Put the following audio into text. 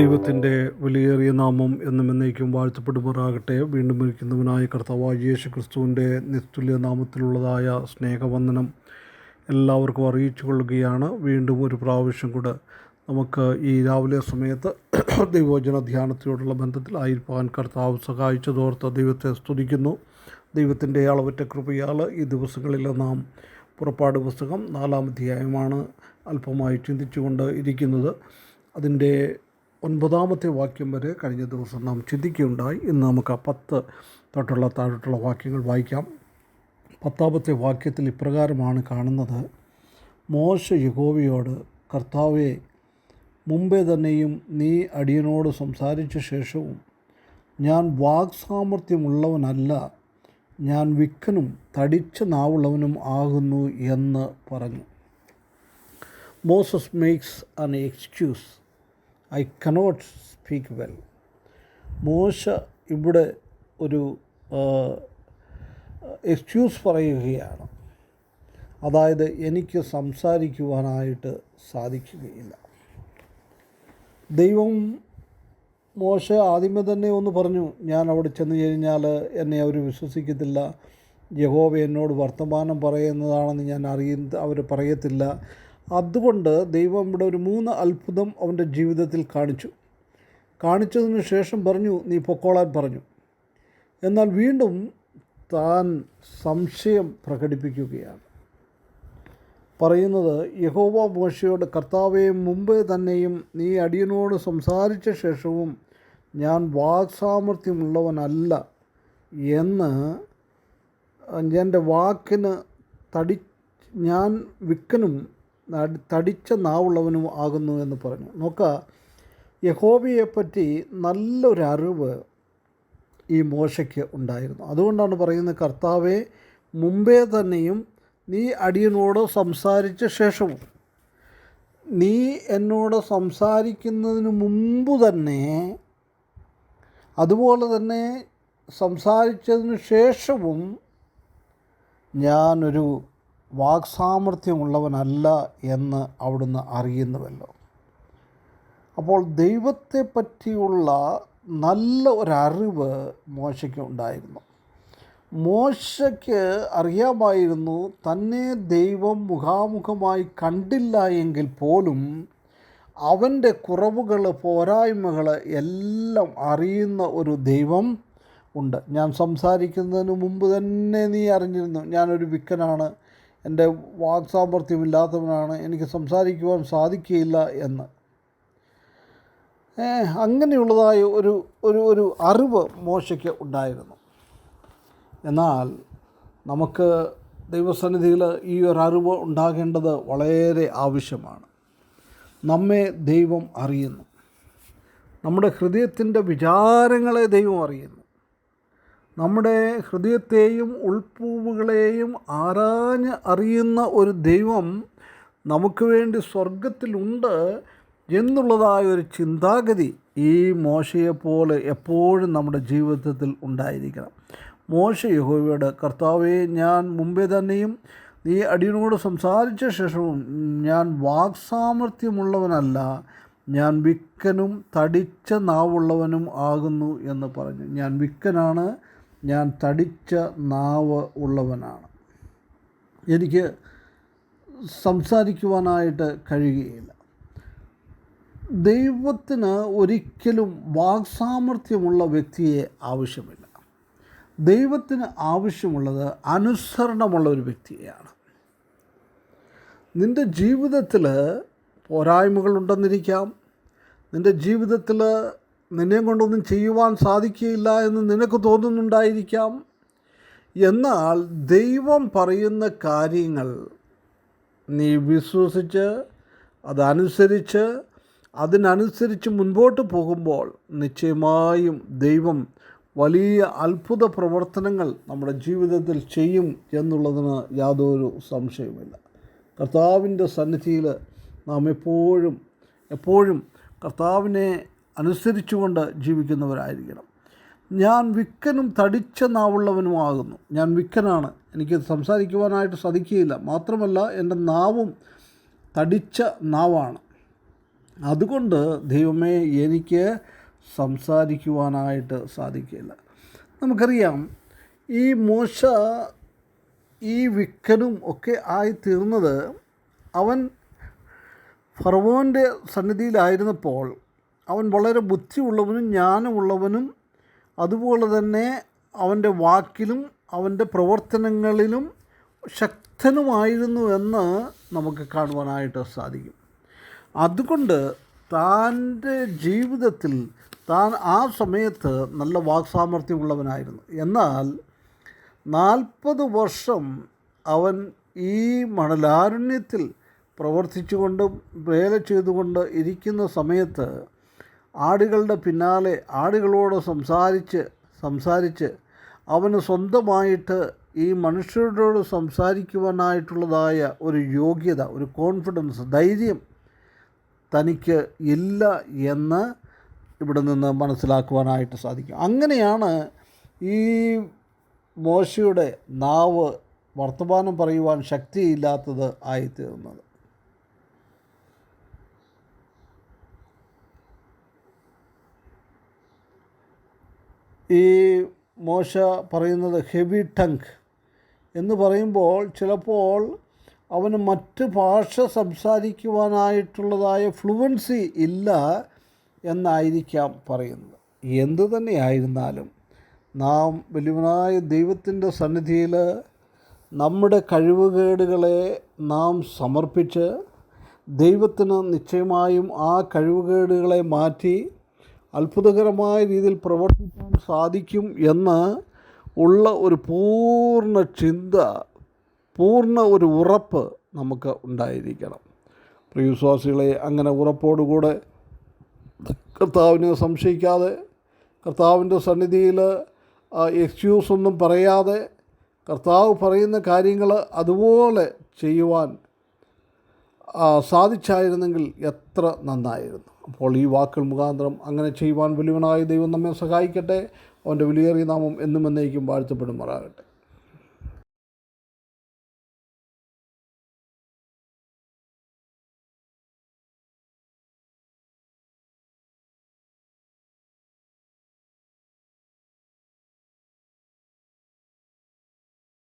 ദൈവത്തിന്റെ വിലയേറിയ നാമം എന്നും എന്നേക്കും വാഴ്ത്തപ്പെടുമാറാകട്ടെ. വീണ്ടും ഇരിക്കുന്നവനായ കർത്താവായ യേശു ക്രിസ്തുവിന്റെ നിസ്തുല്യ നാമത്തിലുള്ളതായ സ്നേഹവന്ദനം എല്ലാവർക്കും അറിയിച്ചു കൊള്ളുകയാണ്. വീണ്ടും ഒരു പ്രാവശ്യം കൂടെ നമുക്ക് ഈ രാവിലെ സമയത്ത് ദൈവോചന ധ്യാനത്തിനോടുള്ള ബന്ധത്തിലായിരിക്കാൻ കർത്താവ് സഹായിച്ചതോർത്ത് ദൈവത്തെ സ്തുതിക്കുന്നു. ദൈവത്തിന്റെ അളവറ്റ കൃപയാൽ ഈ ദിവസങ്ങളിൽ നാം പുറപ്പാട് പുസ്തകം നാലാം അധ്യായമാണ് അല്പമായി ചിന്തിച്ചുകൊണ്ട് ഇരിക്കുന്നത്. അതിന്റെ ഒൻപതാമത്തെ വാക്യം വരെ കഴിഞ്ഞ ദിവസം നാം ചിന്തിക്കുകയുണ്ടായി. ഇന്ന് നമുക്ക് ആ പത്ത് തൊട്ടുള്ള താഴോട്ടുള്ള വാക്യങ്ങൾ വായിക്കാം. പത്താമത്തെ വാക്യത്തിൽ ഇപ്രകാരമാണ് കാണുന്നത്. മോശ യഹോവയോട് കർത്താവെ മുമ്പേ തന്നെയും നീ അടിയനോട് സംസാരിച്ച ശേഷവും ഞാൻ വാക്സാമർഥ്യമുള്ളവനല്ല ഞാൻ വിക്കനും തടിച്ച നാവുള്ളവനും ആകുന്നു എന്ന് പറഞ്ഞു. Moses makes an excuse. I cannot speak well. മോശ ഇവിടെ ഒരു എക്സ്ക്യൂസ് പറയുകയാണ്. അതായത് എനിക്ക് സംസാരിക്കുവാനായിട്ട് സാധിക്കുകയില്ല. ദൈവം മോശ ആദ്യമേ തന്നെ ഒന്ന് പറഞ്ഞു ഞാൻ അവിടെ ചെന്ന് കഴിഞ്ഞാൽ എന്നെ അവർ വിശ്വസിക്കത്തില്ല. യഹോവ എന്നോട് വർത്തമാനം പറയുന്നതാണെന്ന് ഞാൻ അറിയുന്ന അവർ പറയത്തില്ല. അതുകൊണ്ട് ദൈവം ഇവിടെ ഒരു മൂന്ന് അത്ഭുതം അവന്റെ ജീവിതത്തിൽ കാണിച്ചു. കാണിച്ചതിന് ശേഷം പറഞ്ഞു നീ പൊക്കോളാൻ പറഞ്ഞു. എന്നാൽ വീണ്ടും താൻ സംശയം പ്രകടിപ്പിക്കുകയാണ്. പറയുന്നത് യഹോവ മോശയോട് കർത്താവെ മുമ്പ് തന്നെയും നീ അടിയനോട് സംസാരിച്ച ശേഷവും ഞാൻ വാക്സാമർഥ്യമുള്ളവനല്ല എന്ന് എന്റെ വാക്കിന് തടി ഞാൻ വിക്കനും തടിച്ച നാവുള്ളവനും ആകുന്നു എന്ന് പറഞ്ഞു. നോക്ക യഹോബിയെപ്പറ്റി നല്ലൊരു അറിവ് ഈ മോശയ്ക്ക് ഉണ്ടായിരുന്നു. അതുകൊണ്ടാണ് പറയുന്നത് കർത്താവെ മുമ്പേ തന്നെയും നീ അടിയനോട് സംസാരിച്ച ശേഷവും നീ എന്നോട് സംസാരിക്കുന്നതിന് മുമ്പ് തന്നെ അതുപോലെ തന്നെ സംസാരിച്ചതിന് ശേഷവും ഞാനൊരു വാക്സാമർഥ്യമുള്ളവനല്ല എന്ന് അവിടുന്ന് അറിയുന്നുവല്ലോ. അപ്പോൾ ദൈവത്തെ പറ്റിയുള്ള നല്ല ഒരറിവ് മോശയ്ക്ക് ഉണ്ടായിരുന്നു. മോശയ്ക്ക് അറിയാമായിരുന്നു തന്നെ ദൈവം മുഖാമുഖമായി കണ്ടില്ല എങ്കിൽ പോലും അവന്റെ കുറവുകൾ പോരായ്മകൾ എല്ലാം അറിയുന്ന ഒരു ദൈവം ഉണ്ട്. ഞാൻ സംസാരിക്കുന്നതിന് മുമ്പ് തന്നെ നീ അറിഞ്ഞിരുന്നു ഞാനൊരു വിക്കനാണ്. എന്റെ വാക്സാമർഥ്യമില്ലാത്തവനാണ് എനിക്ക് സംസാരിക്കുവാൻ സാധിക്കുകയില്ല എന്ന്. അങ്ങനെയുള്ളതായ ഒരു ഒരു ഒരു അറിവ് മോശയ്ക്ക് ഉണ്ടായിരുന്നു. എന്നാൽ നമുക്ക് ദൈവസന്നിധിയിൽ ഈ ഒരു അറിവ് ഉണ്ടാകേണ്ടത് വളരെ ആവശ്യമാണ്. നമ്മെ ദൈവം അറിയുന്നു. നമ്മുടെ ഹൃദയത്തിന്റെ വിചാരങ്ങളെ ദൈവം അറിയുന്നു. നമ്മുടെ ഹൃദയത്തെയും ഉൾപ്പൂവുകളെയും ആരാഞ്ഞ് അറിയുന്ന ഒരു ദൈവം നമുക്ക് വേണ്ടി സ്വർഗത്തിലുണ്ട് എന്നുള്ളതായ ഒരു ചിന്താഗതി ഈ മോശയെപ്പോലെ എപ്പോഴും നമ്മുടെ ജീവിതത്തിൽ ഉണ്ടായിരിക്കണം. മോശ യഹോവയുടെ കർത്താവെ ഞാൻ മുമ്പേ തന്നെയും നീ അടിയനോട് സംസാരിച്ച ശേഷവും ഞാൻ വാക്സാമർഥ്യമുള്ളവനല്ല ഞാൻ വിക്കനും തടിച്ച നാവുള്ളവനും ആകുന്നു എന്ന് പറഞ്ഞു. ഞാൻ വിക്കനാണ് ഞാൻ തടിച്ച നാവ് ഉള്ളവനാണ്. എനിക്ക് സംസാരിക്കുവാനായിട്ട് കഴിയുകയില്ല. ദൈവത്തിന് ഒരിക്കലും വാക്സാമർഥ്യമുള്ള വ്യക്തിയെ ആവശ്യമില്ല. ദൈവത്തിന് ആവശ്യമുള്ളത് അനുസരണമുള്ള ഒരു വ്യക്തിയെയാണ്. നിന്റെ ജീവിതത്തിൽ പോരായ്മകളുണ്ടെന്നിരിക്കാം. നിന്റെ ജീവിതത്തിൽ നിന്നെ കൊണ്ടൊന്നും ചെയ്യുവാൻ സാധിക്കുകയില്ല എന്ന് നിനക്ക് തോന്നുന്നുണ്ടായിരിക്കാം. എന്നാൽ ദൈവം പറയുന്ന കാര്യങ്ങൾ നീ വിശ്വസിച്ച് അതനുസരിച്ച് അതിനനുസരിച്ച് മുൻപോട്ട് പോകുമ്പോൾ നിശ്ചയമായും ദൈവം വലിയ അത്ഭുത പ്രവർത്തനങ്ങൾ നമ്മുടെ ജീവിതത്തിൽ ചെയ്യും എന്നുള്ളതിന് യാതൊരു സംശയവുമില്ല. കർത്താവിന്റെ സന്നിധിയിൽ നാം എപ്പോഴും എപ്പോഴും കർത്താവിനെ അനുസരിച്ചുകൊണ്ട് ജീവിക്കുന്നവരായിരിക്കണം. ഞാൻ വിക്കനും തടിച്ച നാവുള്ളവനുമാകുന്നു. ഞാൻ വിക്കനാണ്. എനിക്ക് സംസാരിക്കുവാനായിട്ട് സാധിക്കുകയില്ല. മാത്രമല്ല എന്റെ നാവും തടിച്ച നാവാണ്. അതുകൊണ്ട് ദൈവമേ എനിക്ക് സംസാരിക്കുവാനായിട്ട് സാധിക്കില്ല നമുക്കറിയാം ഈ മോശ ഈ വിക്കനും ഒക്കെ ആയിത്തീർന്നത് അവൻ ഫർവോന്റെ സന്നിധിയിലായിരുന്നപ്പോൾ അവൻ വളരെ ബുദ്ധിയുള്ളവനും ജ്ഞാനമുള്ളവനും അതുപോലെ തന്നെ അവന്റെ വാക്കിലും അവന്റെ പ്രവർത്തനങ്ങളിലും ശക്തനുമായിരുന്നു എന്ന് നമുക്ക് കാണുവാനായിട്ട് സാധിക്കും. അതുകൊണ്ട് താന്റെ ജീവിതത്തിൽ താൻ ആ സമയത്ത് നല്ല വാക്സാമർഥ്യമുള്ളവനായിരുന്നു. എന്നാൽ നാൽപ്പത് വർഷം അവൻ ഈ മണലാരുണ്യത്തിൽ പ്രവർത്തിച്ചുകൊണ്ടും വേല ചെയ്തുകൊണ്ട് ഇരിക്കുന്ന സമയത്ത് ആടുകളുടെ പിന്നാലെ ആടുകളോട് സംസാരിച്ച് സംസാരിച്ച് അവന് സ്വന്തമായിട്ട് ഈ മനുഷ്യരോട് സംസാരിക്കുവാനായിട്ടുള്ളതായ ഒരു യോഗ്യത ഒരു കോൺഫിഡൻസ് ധൈര്യം തനിക്ക് ഇല്ല എന്ന് ഇവിടെ നിന്ന് മനസ്സിലാക്കുവാനായിട്ട് സാധിക്കും. അങ്ങനെയാണ് ഈ മോശയുടെ നാവ് വർത്തമാനം പറയുവാൻ ശക്തിയില്ലാത്തത് ആയിത്തീർന്നത് ഈ മോശ പറയുന്നത് ഹെവി ടങ്ക് എന്ന് പറയുമ്പോൾ ചിലപ്പോൾ അവന് മറ്റ് ഭാഷ സംസാരിക്കുവാനായിട്ടുള്ളതായ ഫ്ലുവൻസി ഇല്ല എന്നായിരിക്കാം പറയുന്നത്. എന്തു തന്നെയായിരുന്നാലും നാം വലിയവനായ ദൈവത്തിന്റെ സന്നിധിയിൽ നമ്മുടെ കഴിവുകേടുകളെ നാം സമർപ്പിച്ച് ദൈവത്തിന് നിശ്ചയമായും ആ കഴിവുകേടുകളെ മാറ്റി അത്ഭുതകരമായ രീതിയിൽ പ്രവർത്തിക്കാൻ സാധിക്കും എന്ന് ഉള്ള ഒരു പൂർണ ചിന്ത പൂർണ ഒരു ഉറപ്പ് നമുക്ക് ഉണ്ടായിരിക്കണം. പ്രിയവിശ്വാസികളെ അങ്ങനെ ഉറപ്പോടുകൂടെ കർത്താവിനെ സംശയിക്കാതെ കർത്താവിന്റെ സന്നിധിയിൽ എക്സ്ക്യൂസ് ഒന്നും പറയാതെ കർത്താവ് പറയുന്ന കാര്യങ്ങൾ അതുപോലെ ചെയ്യുവാൻ സാധിച്ചായിരുന്നെങ്കിൽ എത്ര നന്നായിരുന്നു. അപ്പോൾ ഈ വാക്കുകൾ മുഖാന്തരം അങ്ങനെ ചെയ്യുവാൻ വലിയവനായ ദൈവം നമ്മെ സഹായിക്കട്ടെ. അവന്റെ വിലയേറിയ നാമം എന്നും എന്നേക്കും വാഴ്ത്തപ്പെടുമാറാകട്ടെ.